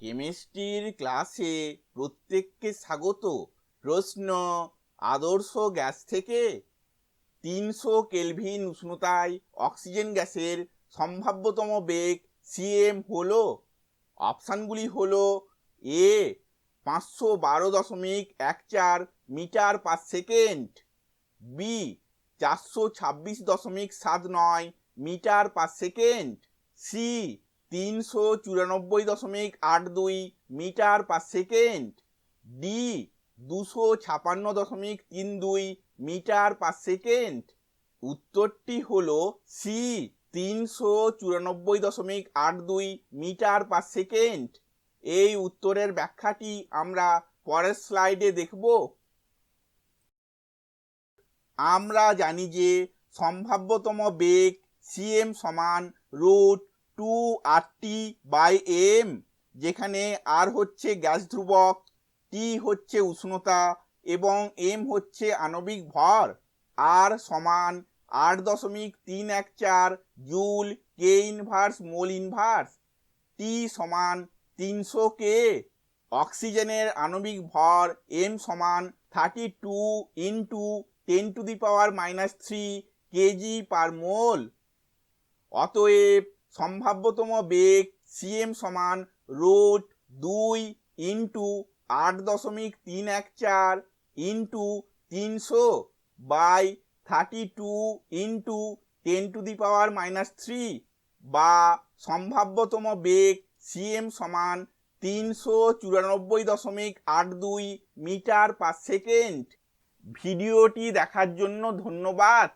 কেমিস্ট্রির ক্লাসে প্রত্যেককে স্বাগত। প্রশ্ন, আদর্শ গ্যাস থেকে তিনশো কেলভিন উষ্ণতায় অক্সিজেন গ্যাসের সম্ভাব্যতম বেগ সিএম হলো, অপশানগুলি হল এ, পাঁচশো বারো দশমিক এক চার মিটার পার সেকেন্ড, বি, চারশো ছাব্বিশ দশমিক সাত নয় মিটার পার সেকেন্ড, সি তিনশো চুরানব্বই দশমিক আট দুই মিটার পার সেকেন্ড। ডি দুশো ছাপান্ন দশমিক তিন দুই মিটার পার সেকেন্ড। উত্তরটি হলো সি তিনশো চুরানব্বই দশমিক আট দুই মিটার পার সেকেন্ড। এই উত্তরের ব্যাখ্যাটি আমরা পরের স্লাইডে দেখব। আমরা জানি যে সম্ভাব্যতম বেগ সিএম সমান root two R T by M যেখানে আর হচ্ছে গ্যাস ধ্রুবক টি হচ্ছে উষ্ণতা এবং এম হচ্ছে আণবিক ভর। আর সমান আট দশমিক তিন এক চার joule K inverse mole inverse T সমান তিনশো কে অক্সিজেনের আণবিক ভর এম সমান thirty two into ten to the power minus three KG per mole অতএব সম্ভাব্যতম বেগ সিএম সমান রুট দুই ইন্টু আট দশমিক তিন এক চার ইন্টু তিনশো by thirty two into ten to the power minus three বা সম্ভাব্যতম বেগ সিএম সমান তিনশো চুরানব্বই দশমিক আট দুই মিটার পার সেকেন্ড। ভিডিওটি দেখার জন্য ধন্যবাদ।